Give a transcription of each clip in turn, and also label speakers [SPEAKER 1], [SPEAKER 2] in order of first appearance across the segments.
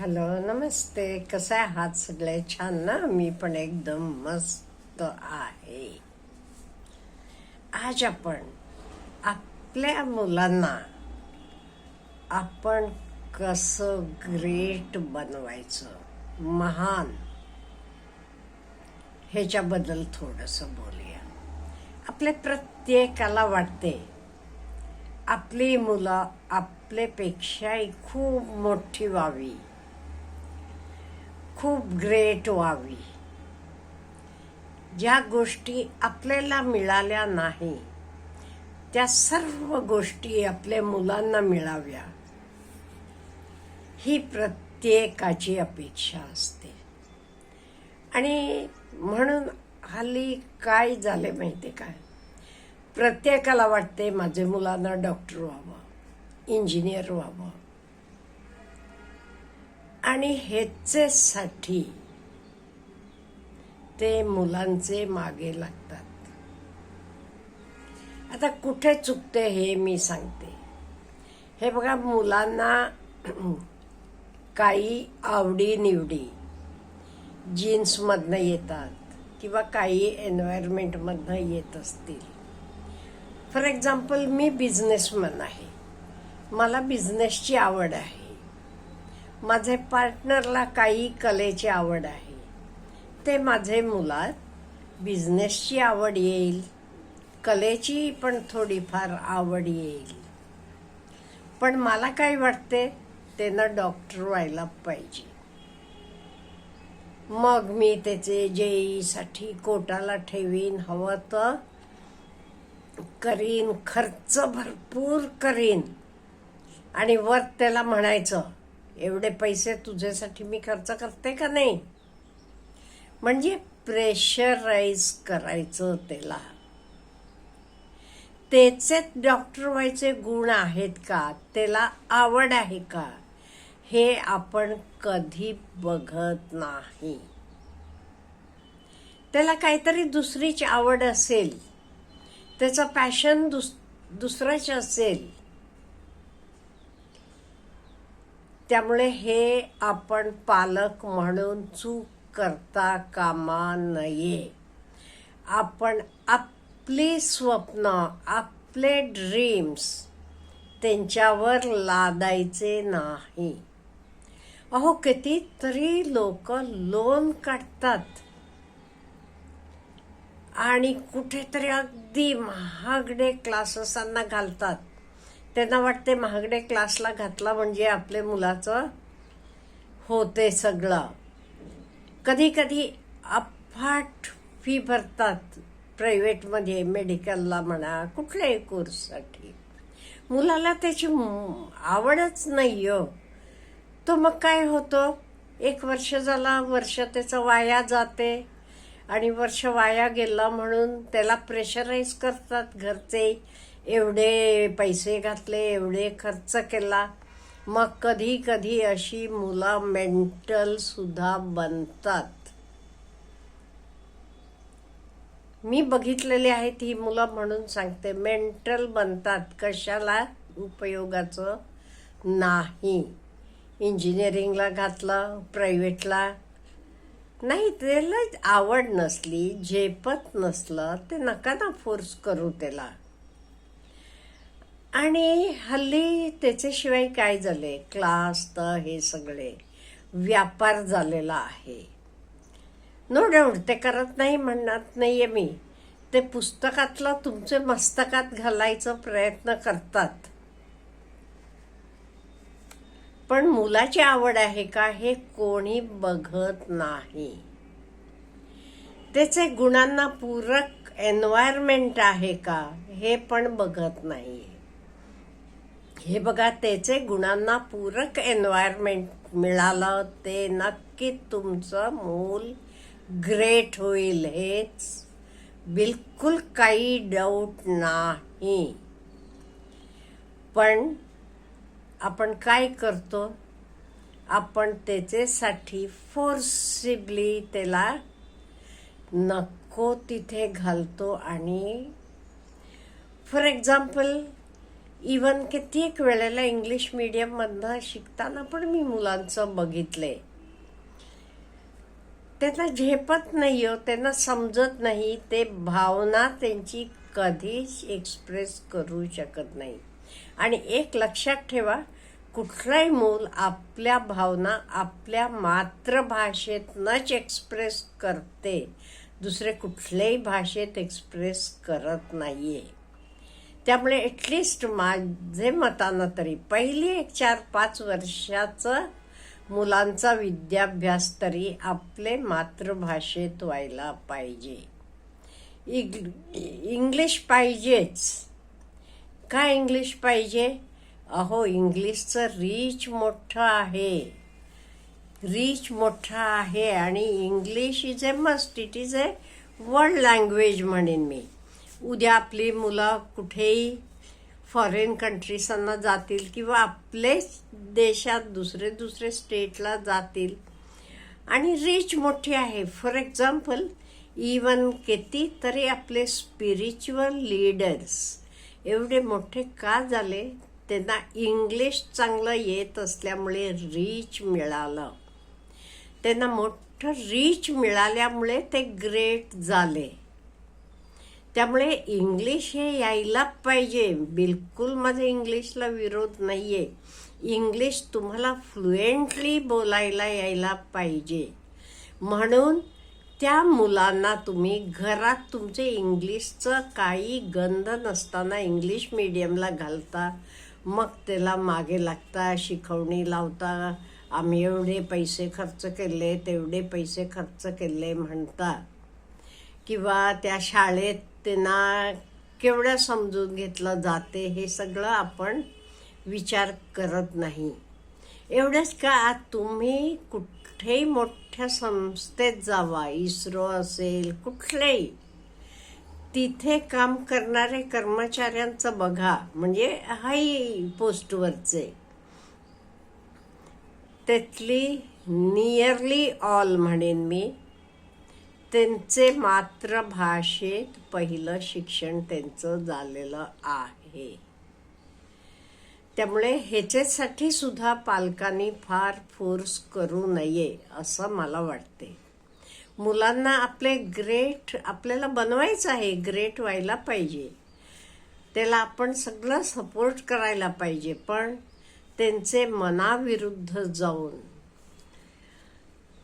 [SPEAKER 1] Hello नमस्ते. कसं आहे हात सगळे? छान ना? मी पण एकदम मस्त आहे. आज आपण आपल्या मुलांना आपण कसं ग्रेट बनवायचं? महान. ह्याच्याबद्दल थोडंसं बोलूया. आपल्या प्रत्येकाला वाटते आपली मुलं आपल्यापेक्षाही खूप मोठी व्हावी. खूप ग्रेट व्हावी. ज्या गोष्टी आपल्याला मिळाल्या नाही त्या सर्व गोष्टी आपल्या मुलांना मिळाव्या. ही प्रत्येकाची अपेक्षा असते. आणि म्हणून हल्ली काय झाले माहिती काय प्रत्येकाला वाटते माझे मुलांना डॉक्टर व्हावं इंजिनियर व्हावं. आणि ह्याच्यासाठी ते मुलांचे मागे लागतात. आता कुठे चुकते हे मी सांगते. हे बघा मुलांना काही आवडी निवडी जीन्समधनं येतात किंवा काही एन्व्हायरमेंटमधनं येत असतील. फॉर एक्झाम्पल मी बिझनेसमन आहे. मला बिझनेसची आवड आहे. माझे पार्टनरला काही कलेची आवड आहे. ते माझे मुलात बिझनेसची आवड येईल. कलेची पण थोडीफार आवड येईल. पण मला काय वाटते त्यांना डॉक्टर व्हायला पाहिजे. मग मी त्याचे जेईसाठी कोटाला ठेवीन हवं तर करीन खर्च भरपूर करीन. आणि वर त्याला म्हणायचं एवढे पैसे तुझ्यासाठी मी खर्च करते का नाही? म्हणजे प्रेशराईज करायचं त्याला. त्याचे डॉक्टर व्हायचे गुण आहेत का? त्याला आवड आहे का? हे आपण कधी बघत नाही. त्याला काहीतरी दुसरीच आवड असेल. त्याचं पॅशन दुस दुसरंच असेल. त्यामुळे हे आपण पालक म्हणून चूक करता कामा नये. आपण आपली स्वप्न आपले ड्रीम्स त्यांच्यावर लादायचे नाही. अहो कितीतरी लोक लोन काढतात. आणि कुठेतरी अगदी महागडे क्लासेसांना घालतात. त्यांना वाटते महागडे क्लासला घातला म्हणजे आपले मुलाचं होते सगळं. कधी कधी अफाट फी भरतात प्रायव्हेटमध्ये मेडिकलला म्हणा कुठल्याही कोर्ससाठी मुलाला त्याची आवडच नाही हो तो मग काय होतो? एक वर्ष झाला वर्ष त्याचं वाया जाते आणि वर्ष वाया गेलं म्हणून त्याला प्रेशराईज करतात घरचे. एवढे पैसे घातले एवढे खर्च केला. मग कधी कधी अशी मुलं मेंटल सुद्धा बनतात. मी बघितलेली आहेत ही मुलं म्हणून सांगते मेंटल बनतात. कशाला? उपयोगाचं नाही. इंजिनिअरिंगला घातलं प्रायव्हेटला. नाही त्याला आवड नसली झेपत नसलं ते नका ना फोर्स करू त्याला. आणि हल्ली त्याच्याशिवाय काय झाले क्लास तर हे सगळे व्यापार झालेला आहे. नो डाऊट ते करत नाही म्हणत नाहीये मी. ते पुस्तकातलं तुमचे मस्तकात घालायचा प्रयत्न करतात. पण मुलाची आवड आहे का हे कोणी बघत नाही. त्याचे गुणांना पूरक एन्व्हायरमेंट आहे का हे पण बघत नाही हे बघा त्याचे गुणांना पूरक एन्व्हायरमेंट मिळालं ते नक्की तुमचं मूल ग्रेट होईल हेच बिलकुल काही डाऊट नाही. पण आपण काय करतो? आपण त्याच्यासाठी फोर्सिबली त्याला नको तिथे घालतो आणि फॉर एक्झाम्पल इवन कित्येक वेळेला इंग्लिश मीडियममधनं शिकताना पण मी मुलांचं बघितलंय. त्यांना झेपत नाही हो त्यांना समजत नाही ते भावना त्यांची कधीच एक्सप्रेस करू शकत नाही. आणि एक लक्षात ठेवा कुठलाही मूल आपल्या भावना आपल्या मातृभाषेतनच एक्सप्रेस करते दुसरे कुठल्याही भाषेत एक्सप्रेस करत नाही आहे त्यामुळे ॲटलिस्ट माझे मतानं तरी पहिली एक चार पाच वर्षाचं मुलांचा विद्याभ्यास तरी आपले मातृभाषेत व्हायला पाहिजे. इग इंग्लिश पाहिजेच. काय इंग्लिश पाहिजे? अहो इंग्लिशचं रीच मोठं आहे. रीच मोठा आहे आणि English is a must it is a world language म्हणेन मी. उद्या आपली मुलं कुठेही फॉरेन कंट्रीजांना जातील किंवा आपलेच देशात दुसरे दुसरे स्टेटला जातील. आणि रीच मोठी आहे. फॉर एक्झाम्पल इवन किती तरी आपले स्पिरिच्युअल लीडर्स एवढे मोठे का झाले? त्यांना इंग्लिश चांगलं येत असल्यामुळे रीच मिळालं. त्यांना मोठं रीच मिळाल्यामुळे ते ग्रेट झाले. त्यामुळे इंग्लिश हे यायला पाहिजे. बिलकुल माझा इंग्लिशला विरोध नाही आहे इंग्लिश तुम्हाला फ्लुएंटली बोलायला यायला पाहिजे. म्हणून त्या मुलांना तुम्ही घरात तुमचे इंग्लिशचं काही गंध नसताना इंग्लिश मिडियमला घालता. मग त्याला मागे लागता शिकवणी लावता. आम्ही एवढे पैसे खर्च केले तेवढे पैसे खर्च केले म्हणता. किंवा त्या शाळेत त्यांना केवढं समजून घेतलं जाते हे सगळं आपण विचार करत नाही. एवढंच का तुम्ही कुठेही मोठ्या संस्थेत जावा इस्रो असेल कुठलेही तिथे काम करणारे कर्मचाऱ्यांचं बघा म्हणजे हाय पोस्टवरचे. त्यातली नियरली ऑल म्हणेन मी. त्यांचे मातृभाषेत पहिलं शिक्षण त्यांचं झालेलं आहे. त्यामुळे ह्याच्यासाठी सुद्धा पालकांनी फार फोर्स करू नये असं मला वाटते मुलांना आपले ग्रेट आपल्याला बनवायचं आहे ग्रेट व्हायला पाहिजे. त्याला आपण सगळं सपोर्ट करायला पाहिजे पण त्यांचे मनाविरुद्ध जाऊन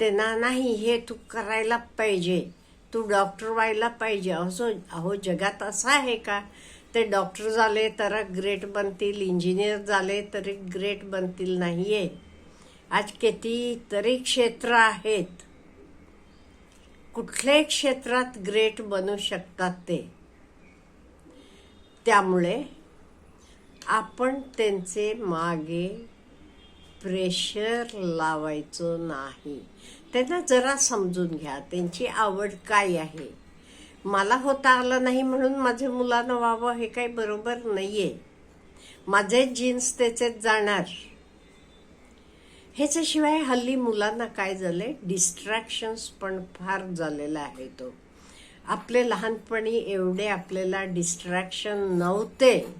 [SPEAKER 1] त्यांना नाही हे तू करायला पाहिजे. तू डॉक्टर व्हायला पाहिजे. असो अहो जगात असं आहे का? ते डॉक्टर झाले तर ग्रेट बनतील इंजिनियर झाले तरी ग्रेट बनतील नाही आहे आज किती तरी क्षेत्र आहेत. कुठल्याही क्षेत्रात ग्रेट बनू शकतात ते. त्यामुळे आपण त्यांचे मागे प्रेशर लावायचं नाही. त्यांना जरा समजून घ्या त्यांची आवड काय आहे? मला होता आलं नाही म्हणून माझ्या मुलानं व्हावं हे काही बरोबर नाही आहे माझे जीन्स त्याचेच जाणार. ह्याच्याशिवाय हल्ली मुलांना काय झालंय? डिस्ट्रॅक्शन्स पण फार झालेला आहे तो. आपले लहानपणी एवढे आपल्याला डिस्ट्रॅक्शन नव्हते.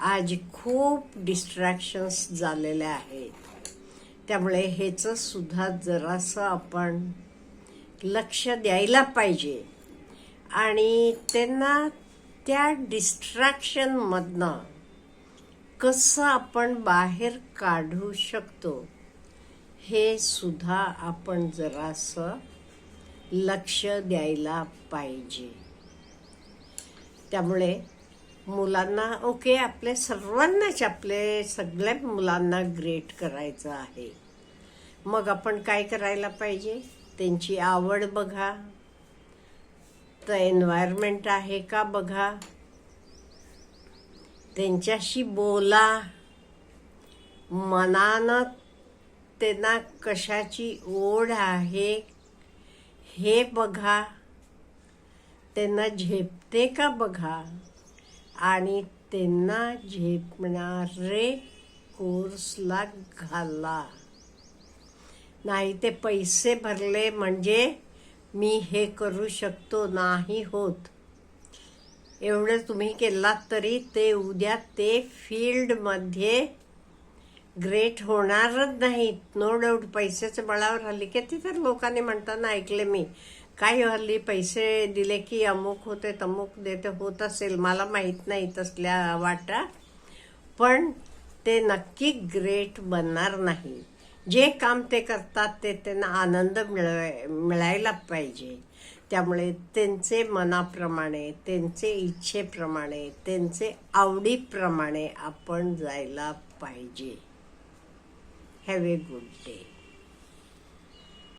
[SPEAKER 1] आज खूप डिस्ट्रॅक्शन्स झालेले आहेत. त्यामुळे ह्याचं सुद्धा जरासं आपण लक्ष द्यायला पाहिजे. आणि त्यांना त्या डिस्ट्रॅक्शनमधनं कसं आपण बाहेर काढू शकतो हे सुद्धा आपण जरासं लक्ष द्यायला पाहिजे. त्यामुळे मुलांना ओके आपले सर्वांनाच आपले सगळ्या मुलांना ग्रेट करायचं आहे. मग आपण काय करायला पाहिजे? त्यांची आवड बघा. तर एन्व्हायरमेंट आहे का बघा? त्यांच्याशी बोला. मनानं त्यांना कशाची ओढ आहे हे बघा. त्यांना झेपते का बघा? आणि त्यांना झेपणारे कोर्सला घाला. नाही ते पैसे भरले म्हणजे मी हे करू शकतो नाही होत. एवढं तुम्ही केलात तरी ते उद्या ते फील्डमध्ये ग्रेट होणारच नाहीत. नो डाऊट पैशाच्या बळावर हल्ली किती तर लोकांनी म्हणताना ऐकले मी. काही हल्ली पैसे दिले की अमुक होते तमुक देते होत असेल मला माहीत नाही तसल्या वाटा. पण ते नक्की ग्रेट बनणार नाही. जे काम ते करतात ते त्यांना आनंद मिळवाय मिळायला पाहिजे. त्यामुळे त्यांचे मनाप्रमाणे त्यांचे इच्छेप्रमाणे त्यांचे आवडीप्रमाणे आपण जायला पाहिजे. Have a good day.